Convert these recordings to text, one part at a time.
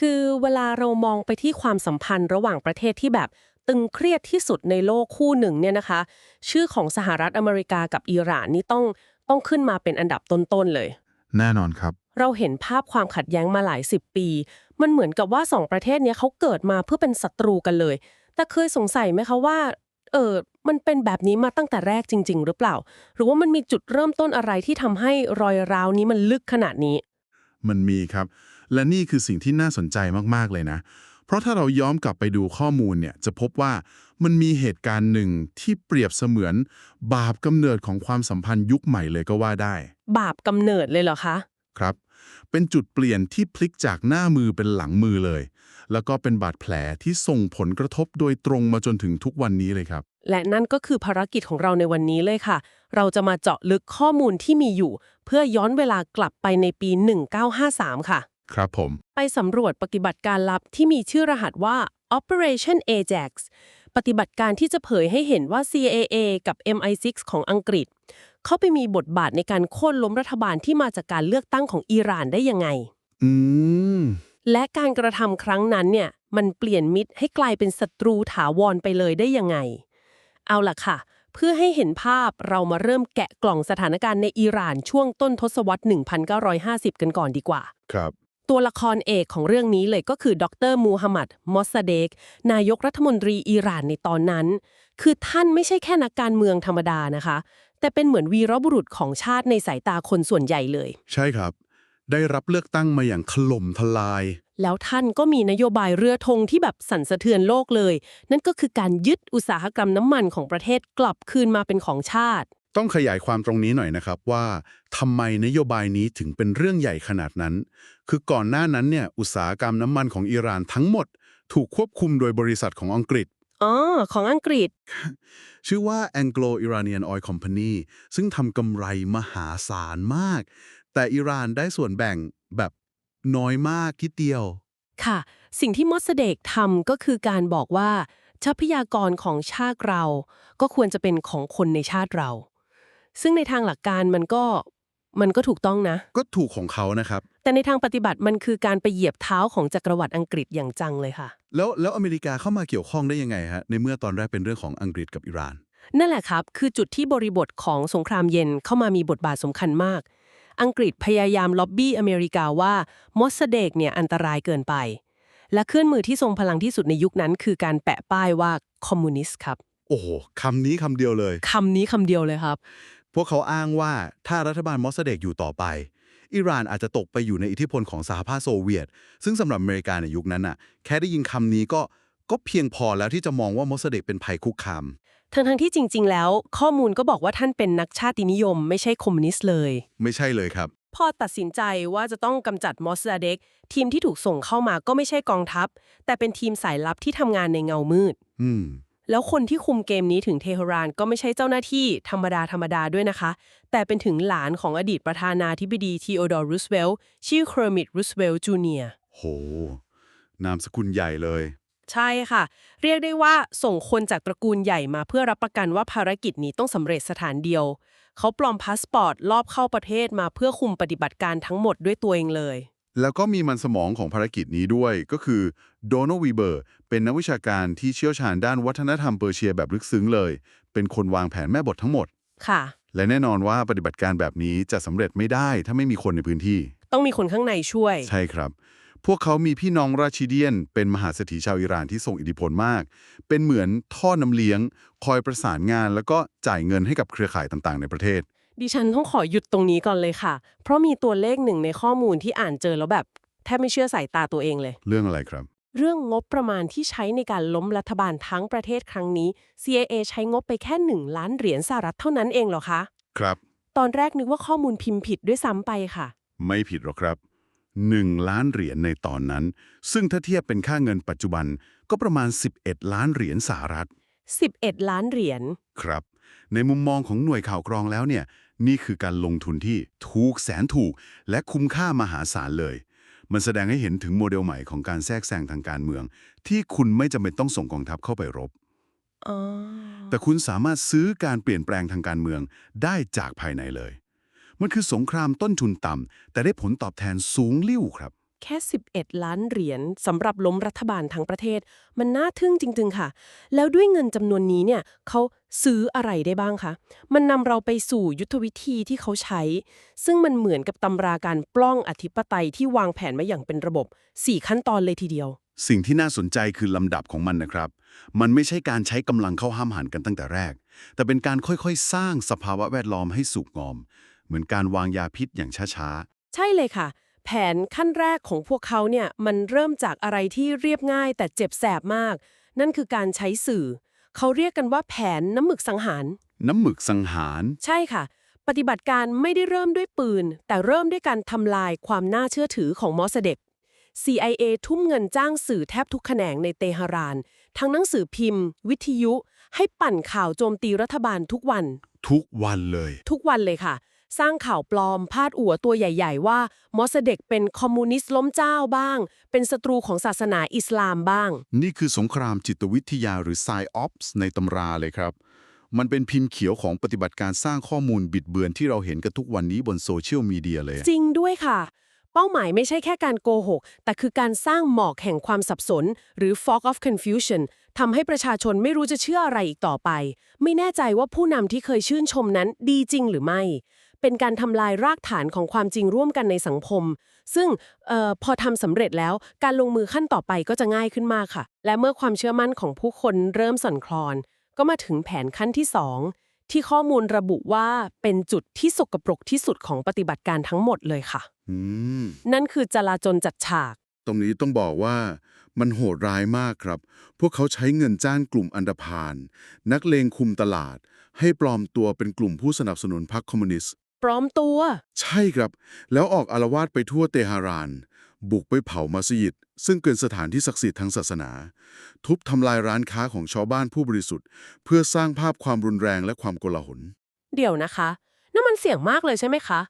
คือเวลาเรามองไปที่ความสัมพันธ์ระหว่างประเทศที่แบบตึงเครียดที่สุดในโลกคู่หนึ่งเนี่ยนะคะ ชื่อของสหรัฐอเมริกากับอิหร่านนี่ต้องต้องขึ้นมาเป็นอันดับต้นๆเลย แน่นอนครับ เราเห็นภาพความขัดแย้งมาหลายสิบปี มันเหมือนกับว่าสองประเทศเนี้ยเขาเกิดมาเพื่อเป็นศัตรูกันเลย แต่เคยสงสัยไหมคะว่าเออมันเป็นแบบนี้มาตั้งแต่แรกจริง ๆ หรือเปล่า หรือว่ามันมีจุดเริ่มต้นอะไรที่ทำให้รอยร้าวนี้มันลึกขนาดนี้ มันมีครับ และนี่คือสิ่งที่น่าสนใจมากๆเลยนะ เพราะถ้าเราย้อนกลับไปดูข้อมูลเนี่ยจะพบว่ามันมีเหตุการณ์หนึ่งที่เปรียบเสมือน บาปกำเนิดของความสัมพันธ์ยุคใหม่เลยก็ว่าได้ บาปกำเนิดเลยเหรอคะครับ เป็นจุดเปลี่ยนที่พลิกจากหน้ามือเป็นหลังมือเลย แล้วก็เป็นบาดแผลที่ส่งผลกระทบโดยตรงมาจนถึงทุกวันนี้เลยครับ และนั่นก็คือภารกิจของเราในวันนี้เลยค่ะ เราจะมาเจาะลึกข้อมูลที่มีอยู่ เพื่อย้อนเวลากลับไปในปี 1953 ค่ะ ครับผม ไปสำรวจปฏิบัติการลับที่มีชื่อรหัสว่า Operation Ajax ปฏิบัติการที่จะเผยให้เห็นว่า CAA กับ MI6 ของอังกฤษ เข้าไปมีบทบาทในการโค่นล้มรัฐบาลที่มาจากการเลือกตั้งของอิหร่านได้ยังไง อืม และการกระทำครั้งนั้นเนี่ย มันเปลี่ยนมิตรให้กลายเป็นศัตรูถาวรไปเลยได้ยังไง เอาล่ะค่ะ เพื่อให้เห็นภาพเรามาเริ่มแกะกล่องสถานการณ์ในอิหร่านช่วงต้นทศวรรษ 1950 กันก่อนดีกว่า ครับ ตัวละครเอกของเรื่องนี้เลยก็คือดรมูฮัมหมัดมอสซาเดก นายกรัฐมนตรีอิหร่านในตอนนั้น คือท่านไม่ใช่แค่นักการเมืองธรรมดานะคะ แต่เป็นเหมือนวีรบุรุษของชาติในสายตาคนส่วนใหญ่เลย ใช่ครับ ได้รับเลือกตั้งมาอย่างถล่มทลาย แล้วท่านก็มีนโยบายเรือธงที่แบบสั่นสะเทือนโลกเลย นั่นก็คือการยึดอุตสาหกรรมน้ำมันของประเทศกลับคืนมาเป็นของชาติ ต้องขยายความตรงนี้หน่อยนะครับว่าทำไมนโยบายนี้ถึงเป็นเรื่องใหญ่ขนาดนั้น คือก่อนหน้านั้นเนี่ยอุตสาหกรรมน้ำมันของอิหร่านทั้งหมด ถูกควบคุมโดยบริษัทของอังกฤษอ๋อของอังกฤษ ชื่อว่า Anglo-Iranian Oil Company ซึ่งทำกำไรมหาศาลมาก แต่อิหร่านได้ส่วนแบ่งแบบน้อยมากคิดเดียว ค่ะ สิ่งที่มอสเดกทำก็คือการบอกว่าทรัพยากรของชาติเรา ก็ควรจะเป็นของคนในชาติเรา ซึ่งในทางหลักการมันก็มันก็ถูกต้องนะ ก็ถูกของเขานะครับ แต่ในทางปฏิบัติมันคือการไปเหยียบเท้าของจักรวรรดิอังกฤษอย่างจังเลยค่ะ แล้วแล้วอเมริกาเข้ามาเกี่ยวข้องได้ยังไงฮะในเมื่อตอนแรกเป็นเรื่องของอังกฤษกับอิหร่าน นั่นแหละครับ คือจุดที่บริบทของสงครามเย็นเข้ามามีบทบาทสำคัญมาก อังกฤษพยายามล็อบบี้อเมริกาว่ามอสเดกเนี่ยอันตรายเกินไป และเคลื่อนมือที่ทรงพลังที่สุดในยุคนั้น คือการแปะป้ายว่าคอมมิวนิสต์ครับ โอ้โหคำนี้คำเดียวเลยคำนี้คำเดียวเลยครับ พวกเขาอ้างว่าถ้ารัฐบาลมอสเดกอยู่ต่อไป อิหร่านอาจจะตกไปอยู่ในอิทธิพลของสหภาพโซเวียต ซึ่งสำหรับอเมริกาในยุคนั้นน่ะแค่ได้ยินคำนี้ก็ก็เพียงพอแล้วที่จะมองว่ามอสเดกเป็นภัยคุกคามทั้งทั้งๆที่จริง ๆ แล้ว ข้อมูลก็บอกว่าท่านเป็นนักชาตินิยม ไม่ใช่คอมมิวนิสต์เลย ไม่ใช่เลยครับ พอตัดสินใจว่าจะต้องกำจัดมอสซาเดกทีมที่ถูกส่งเข้ามาก็ไม่ใช่กองทัพ แต่เป็นทีมสายลับที่ทำงานในเงามืด อืม แล้วคนที่คุมเกมนี้ถึงเทหะรานก็ไม่ใช่เจ้าหน้าที่ธรรมดาธรรมดาด้วยนะคะ แต่เป็นถึงหลานของอดีตประธานาธิบดีทีโอดอร์รูสเวลต์ชื่อเคอร์มิตรูสเวลต์จูเนียร์โห นามสกุลใหญ่เลย ใช่ค่ะ เรียกได้ว่าส่งคนจากตระกูลใหญ่มาเพื่อรับประกันว่าภารกิจนี้ต้องสำเร็จสถานเดียว เขาปลอมพาสปอร์ตลอบเข้าประเทศมาเพื่อคุมปฏิบัติการทั้งหมดด้วยตัวเองเลย แล้วก็มีมันสมองของภารกิจนี้ด้วย ก็คือโดนัลวีเบอร์เป็นนักวิชาการที่เชี่ยวชาญด้านวัฒนธรรมเปอร์เซียแบบลึกซึ้งเลย เป็นคนวางแผนแม่บททั้งหมด ค่ะ และแน่นอนว่าปฏิบัติการแบบนี้จะสำเร็จไม่ได้ถ้าไม่มีคนในพื้นที่ ต้องมีคนข้างในช่วย ใช่ครับ พวกเขามีพี่น้องราชิเดียน เป็นมหาเศรษฐีชาวอิหร่านที่ส่งอิทธิพลมาก เป็นเหมือนท่อน้ำเลี้ยง คอยประสานงาน แล้วก็จ่ายเงินให้กับเครือข่ายต่างๆ ในประเทศ ดิฉันต้องขอหยุดตรงนี้ก่อนเลยค่ะ เพราะมีตัวเลขหนึ่งในข้อมูลที่อ่านเจอแล้วแบบแทบไม่เชื่อสายตาตัวเองเลย เรื่องอะไรครับ เรื่องงบประมาณที่ใช้ในการล้มรัฐบาลทั้งประเทศครั้งนี้ CIA ใช้งบไปแค่ 1 ล้านเหรียญสหรัฐเท่านั้นเองเหรอคะ ครับ ตอนแรกนึกว่าข้อมูลพิมพ์ผิดด้วยซ้ำไปค่ะ ไม่ผิดหรอกครับ 1 ล้านเหรียญในตอนนั้น ซึ่งถ้าเทียบเป็นค่าเงินปัจจุบันก็ประมาณ 11 ล้านเหรียญสหรัฐ 11 ล้านเหรียญ ครับ ในมุมมองของหน่วยข่าวกรองแล้วเนี่ย นี่คือการลงทุนที่ถูกแสนถูกและคุ้มค่ามหาศาลเลย มันแสดงให้เห็นถึงโมเดลใหม่ของการแทรกแซงทางการเมือง ที่คุณไม่จำเป็นต้องส่งกองทัพเข้าไปรบอ๋อแต่คุณสามารถซื้อการเปลี่ยนแปลงทางการเมืองได้จากภายในเลย มันคือสงครามต้นทุนต่ำแต่ได้ผลตอบแทนสูงลิ่วครับ แค่ 11 ล้านเหรียญสำหรับล้มรัฐบาลทั้งประเทศ มันน่าทึ่งจริง ๆ ค่ะ แล้วด้วยเงินจำนวนนี้เนี่ยเขาซื้ออะไรได้บ้างคะ มันนำเราไปสู่ยุทธวิธีที่เขาใช้ ซึ่งมันเหมือนกับตำราการปล้องอธิปไตยที่วางแผนมาอย่างเป็นระบบ 4 ขั้นตอนเลยทีเดียว สิ่งที่น่าสนใจคือลำดับของมันนะครับ มันไม่ใช่การใช้กำลังเข้าห้ามหันกันตั้งแต่แรก แต่เป็นการค่อยๆ สร้างสภาวะแวดล้อมให้สุกงอม เหมือนการวางยาพิษอย่างช้าใช่เลยค่ะ แผนขั้นแรกของพวกเขาเนี่ยมันเริ่มจากอะไรที่เรียบง่ายแต่เจ็บแสบมาก นั่นคือการใช้สื่อ เขาเรียกกันว่าแผนน้ำหมึกสังหารๆน้ำหมึกสังหาร ใช่ค่ะ ปฏิบัติการไม่ได้เริ่มด้วยปืน แต่เริ่มด้วยการทำลายความน่าเชื่อถือของมอสเดก CIA ทุ่มเงินจ้างสื่อแทบทุกแขนงในเตหะราน ทั้งหนังสือพิมพ์ วิทยุ ให้ปั่นข่าวโจมตีรัฐบาลทุกวัน ทุกวันเลย ทุกวันเลยค่ะ สร้างข่าวปลอมพาดอัวตัวใหญ่ ๆ ว่ามอสเดกเป็นคอมมิวนิสต์ล้มเจ้าบ้าง เป็นศัตรูของศาสนาอิสลามบ้าง นี่คือสงครามจิตวิทยาหรือ Psyops ในตำราเลยครับ มันเป็นพิมพ์เขียวของปฏิบัติการสร้างข้อมูลบิดเบือนที่เราเห็นกันทุกวันนี้บนโซเชียลมีเดียเลย จริงด้วยค่ะ เป้าหมายไม่ใช่แค่การโกหก แต่คือการสร้างหมอกแห่งความสับสน หรือ fog of confusion ทำให้ประชาชนไม่รู้จะเชื่ออะไรอีกต่อไป ไม่แน่ใจว่าผู้นำที่เคยชื่นชมนั้นดีจริงหรือไม่ เป็นการทำลายรากฐานของความจริงร่วมกันในสังคม ซึ่งเออพอทำสำเร็จแล้วการลงมือขั้นต่อไปก็จะง่ายขึ้นมากค่ะ และเมื่อความเชื่อมั่นของผู้คนเริ่มสั่นคลอน ก็มาถึงแผนขั้นที่สองที่ข้อมูลระบุว่าเป็นจุดที่สกปรกที่สุดของปฏิบัติการทั้งหมดเลยค่ะอืมนั่นคือจลาจลจัดฉาก ตรงนี้ต้องบอกว่ามันโหดร้ายมากครับ พวกเขาใช้เงินจ้างกลุ่มอันดพาลนักเลงคุมตลาด ให้ปลอมตัวเป็นกลุ่มผู้สนับสนุนพรรคคอมมิวนิสต์ ปลอมตัว ใช่ครับ แล้วออกอารวาสไปทั่วเตหะราน บุกไปเผามัสยิด ซึ่งเป็นสถานที่ศักดิ์สิทธิ์ทางศาสนา ทุบทำลายร้านค้าของชาวบ้านผู้บริสุทธิ์ เพื่อสร้างภาพความรุนแรงและความโกลาหล เดี๋ยวนะคะนั่นมันเสี่ยงมากเลยใช่ไหมคะ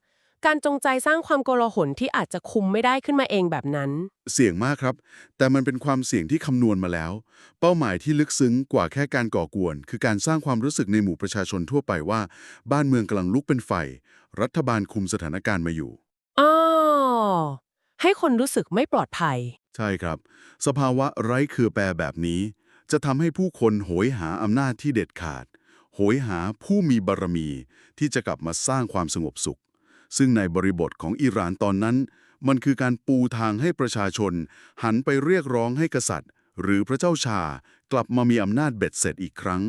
การจงใจสร้างความโกลาหลที่อาจจะคุมไม่ได้ขึ้นมาเองแบบนั้น เสี่ยงมากครับ แต่มันเป็นความเสี่ยงที่คำนวณมาแล้ว เป้าหมายที่ลึกซึ้งกว่าแค่การก่อกวน คือการสร้างความรู้สึกในหมู่ประชาชนทั่วไปว่า บ้านเมืองกำลังลุกเป็นไฟ รัฐบาลคุมสถานการณ์มาอยู่ อ๋อ ให้คนรู้สึกไม่ปลอดภัย ใช่ครับ สภาวะไร้คือแปรแบบนี้ จะทำให้ผู้คนโหยหาอำนาจที่เด็ดขาด โหยหาผู้มีบารมี ที่จะกลับมาสร้างความสงบสุข ซึ่งในบริบทของอิหร่านตอนนั้น มันคือการปูทางให้ประชาชน หันไปเรียกร้องให้กษัตริย์ หรือพระเจ้าชากลับมามีอำนาจเบ็ดเสร็จอีกครั้ง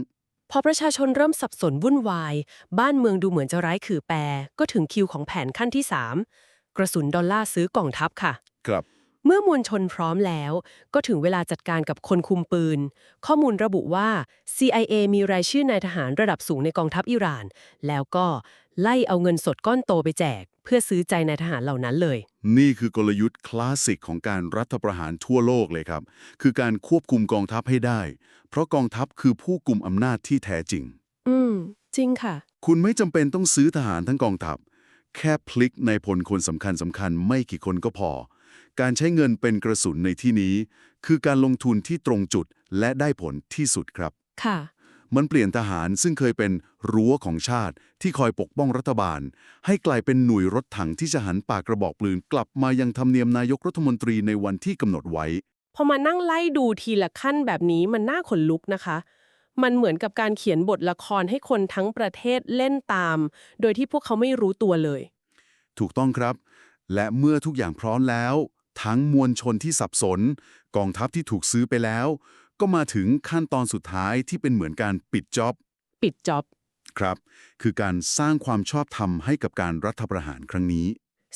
พอประชาชนเริ่มสับสนวุ่นวาย บ้านเมืองดูเหมือนจะไร้ขื่อแปร ก็ถึงคิวของแผนขั้นที่ 3 กระสุนดอลลาร์ซื้อกองทัพค่ะ ครับ เมื่อมวลชนพร้อมแล้ว ก็ถึงเวลาจัดการกับคนคุมปืน ข้อมูลระบุว่า CIA มีรายชื่อนายทหารระดับสูงในกองทัพอิหร่าน แล้วก็ไล่เอาเงินสดก้อนโตไปแจก เพื่อซื้อใจนายทหารเหล่านั้นเลย นี่คือกลยุทธ์คลาสสิกของการรัฐประหารทั่วโลกเลยครับ คือการควบคุมกองทัพให้ได้ เพราะกองทัพคือผู้กุมอำนาจที่แท้จริง อืม จริงค่ะ คุณไม่จำเป็นต้องซื้อทหารทั้งกองทัพ แค่พลิกในพลคนสำคัญสำคัญไม่กี่คนก็พอ การใช้เงินเป็นกระสุนในที่นี้ คือการลงทุนที่ตรงจุดและได้ผลที่สุดครับ ค่ะ มันเปลี่ยนทหารซึ่งเคยเป็นรั้วของชาติที่คอยปกป้องรัฐบาล ให้กลายเป็นหน่วยรถถังที่จะหันปากกระบอกปืนกลับมายังทำเนียมนายกรัฐมนตรีในวันที่กำหนดไว้ พอมานั่งไล่ดูทีละขั้นแบบนี้มันน่าขนลุกนะคะ มันเหมือนกับการเขียนบทละครให้คนทั้งประเทศเล่นตาม โดยที่พวกเขาไม่รู้ตัวเลย ถูกต้องครับ และเมื่อทุกอย่างพร้อมแล้ว ทั้งมวลชนที่สับสน กองทัพที่ถูกซื้อไปแล้ว ก็มาถึงขั้นตอนสุดท้ายที่เป็นเหมือนการปิดจ็อบปิดจ็อบ ครับ คือการสร้างความชอบธรรมให้กับการรัฐประหารครั้งนี้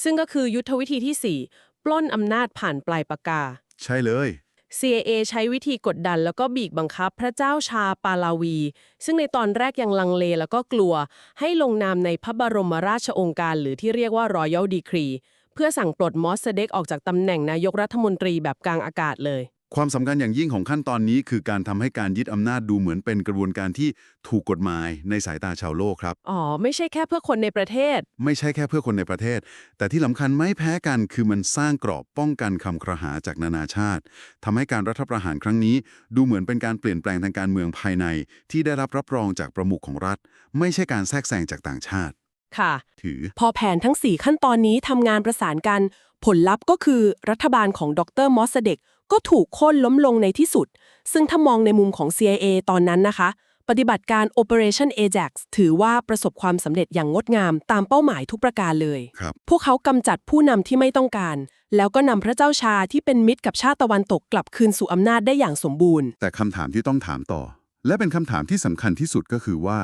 ซึ่งก็คือยุทธวิธีที่ 4 ปล้นอำนาจผ่านปลายปากกา ใช่เลย CIA ใช้วิธีกดดันแล้วก็บีบบังคับพระเจ้าชาปาลาวี ซึ่งในตอนแรกยังลังเลแล้วก็กลัว ให้ลงนามในพระบรมราชโองการ หรือที่เรียกว่า Royal Decree เพื่อสั่งปลดมอสเดกออกจากตำแหน่งนายกรัฐมนตรีแบบกลางอากาศเลย ความสำคัญอย่างยิ่งของขั้นตอนนี้คือการทำให้การยึดอำนาจดูเหมือนเป็นกระบวนการที่ถูกกฎหมายในสายตาชาวโลกครับ อ๋อ ไม่ใช่แค่เพื่อคนในประเทศ ไม่ใช่แค่เพื่อคนในประเทศ แต่ที่สำคัญไม่แพ้กันคือมันสร้างกรอบป้องกันคำครหาจากนานาชาติทำให้การรัฐประหารครั้งนี้ ดูเหมือนเป็นการเปลี่ยนแปลงทางการเมืองภายใน ที่ได้รับรับรองจากประมุขของรัฐ ไม่ใช่การแทรกแซงจากต่างชาติ ค่ะ ถือ พอแผนทั้ง 4 ขั้นตอนนี้ทำงานประสานกัน ผลลัพธ์ก็คือรัฐบาลของดรมอสเดก ก็ถูกโค่นล้มลงในที่สุด ซึ่งถ้ามองในมุมของ CIA ตอนนั้นนะคะ ปฏิบัติการ Operation Ajax ถือว่าประสบความสำเร็จอย่างงดงามตามเป้าหมายทุกประการเลย ครับ พวกเขากำจัดผู้นำที่ไม่ต้องการ แล้วก็นำพระเจ้าชาที่เป็นมิตรกับชาติตะวันตกกลับคืนสู่อำนาจได้อย่างสมบูรณ์ แต่คำถามที่ต้องถามต่อ และเป็นคำถามที่สำคัญที่สุดก็คือว่า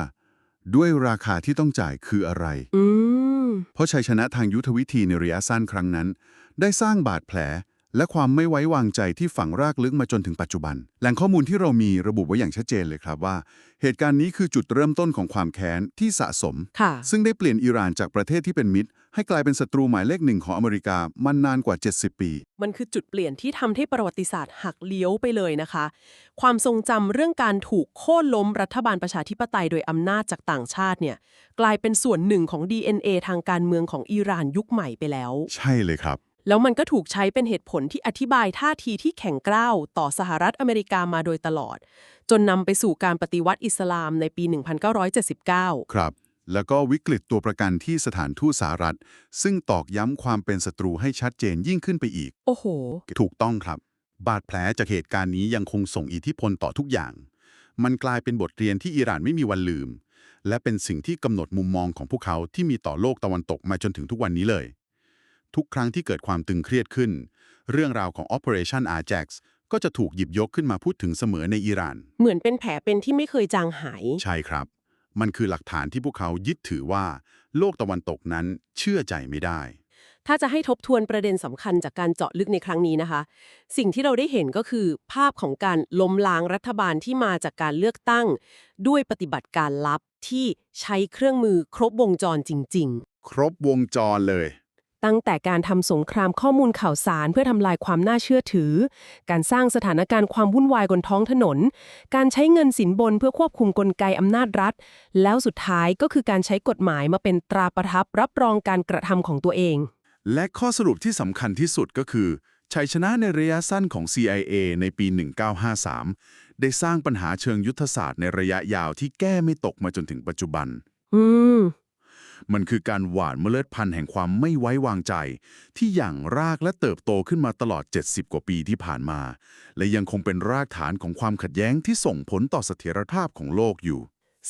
ด้วยราคาที่ต้องจ่ายคืออะไร อืม เพราะชัยชนะทางยุทธวิธีในระยะสั้นครั้งนั้น ได้สร้างบาดแผล และความไม่ไว้วางใจที่ฝังรากลึกมาจนถึงปัจจุบัน แหล่งข้อมูลที่เรามีระบุไว้อย่างชัดเจนเลยครับว่า เหตุการณ์นี้คือจุดเริ่มต้นของความแค้นที่สะสมค่ะซึ่งได้เปลี่ยนอิหร่านจากประเทศที่เป็นมิตร ให้กลายเป็นศัตรูหมายเลขหนึ่งของอเมริกามันนานกว่า 70 ปี มันคือจุดเปลี่ยนที่ทำให้ประวัติศาสตร์หักเลี้ยวไปเลยนะคะ ความทรงจำเรื่องการถูกโค่นล้มรัฐบาลประชาธิปไตยโดยอำนาจจากต่างชาติเนี่ยกลายเป็นส่วนหนึ่งของ DNA ทางการเมืองของอิหร่านยุคใหม่ไปแล้ว ใช่เลยครับ แล้วมันก็ถูกใช้เป็นเหตุผลที่อธิบายท่าทีที่แข็งกร้าวต่อสหรัฐอเมริกามาโดยตลอด จนนำไปสู่การปฏิวัติอิสลามในปี 1979 ครับ แล้วก็วิกฤตตัวประกันที่สถานทูตสหรัฐ ซึ่งตอกย้ำความเป็นศัตรูให้ชัดเจนยิ่งขึ้นไปอีก โอ้โห ถูกต้องครับ บาดแผลจากเหตุการณ์นี้ยังคงส่งอิทธิพลต่อทุกอย่าง มันกลายเป็นบทเรียนที่อิหร่านไม่มีวันลืม และเป็นสิ่งที่กำหนดมุมมองของพวกเขาที่มีต่อโลกตะวันตกมาจนถึงทุกวันนี้เลย ทุกครั้งที่เกิดความตึงเครียดขึ้น เรื่องราวของ Operation Ajax ก็จะถูกหยิบยกขึ้นมาพูดถึงเสมอในอิหร่าน เหมือนเป็นแผลเป็นที่ไม่เคยจางหาย ใช่ครับ มันคือหลักฐานที่พวกเขายึดถือว่า โลกตะวันตกนั้นเชื่อใจไม่ได้ ถ้าจะให้ทบทวนประเด็นสำคัญจากการเจาะลึกในครั้งนี้นะคะ สิ่งที่เราได้เห็นก็คือ ภาพของการล้มล้างรัฐบาลที่มาจากการเลือกตั้ง ด้วยปฏิบัติการลับที่ใช้เครื่องมือครบวงจรจริงครบวงจรเลยๆ ตั้งแต่การทำสงครามข้อมูลข่าวสารเพื่อทำลายความน่าเชื่อถือ การสร้างสถานการณ์ความวุ่นวายบนท้องถนน การใช้เงินสินบนเพื่อควบคุมกลไกอำนาจรัฐ แล้วสุดท้ายก็คือการใช้กฎหมายมาเป็นตราประทับรับรองการกระทำของตัวเอง และข้อสรุปที่สำคัญที่สุดก็คือ ชัยชนะในระยะสั้นของ CIA ในปี 1953 ได้สร้างปัญหาเชิงยุทธศาสตร์ในระยะยาวที่แก้ไม่ตกมาจนถึงปัจจุบัน อืม มันคือการหว่านเมล็ดพันธุ์แห่งความไม่ไว้วางใจ ที่อย่างรากและเติบโตขึ้นมาตลอด 70 กว่าปีที่ผ่านมา และยังคงเป็นรากฐานของความขัดแย้งที่ส่งผลต่อเสถียรภาพของโลกอยู่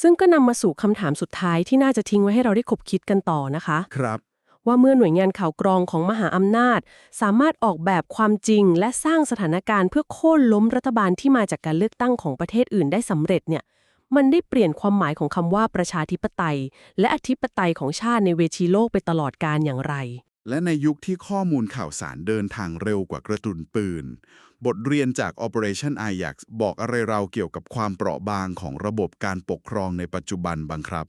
ซึ่งก็นำมาสู่คำถามสุดท้ายที่น่าจะทิ้งไว้ให้เราได้คบคิดกันต่อนะคะ ครับว่าเมื่อหน่วยงานข่าวกรองของมหาอำนาจ สามารถออกแบบความจริง และสร้างสถานการณ์เพื่อโค่นล้มรัฐบาลที่มาจากการเลือกตั้งของประเทศอื่นได้สำเร็จเนี่ย มันได้เปลี่ยนความหมายของคำว่าประชาธิปไตย และอธิปไตยของชาติในเวทีโลกไปตลอดการอย่างไร และในยุคที่ข้อมูลข่าวสารเดินทางเร็วกว่ากระตุนปืน บทเรียนจาก Operation Ajax บอกอะไรเราเกี่ยวกับความเปราะบางของระบบการปกครองในปัจจุบันบ้างครับ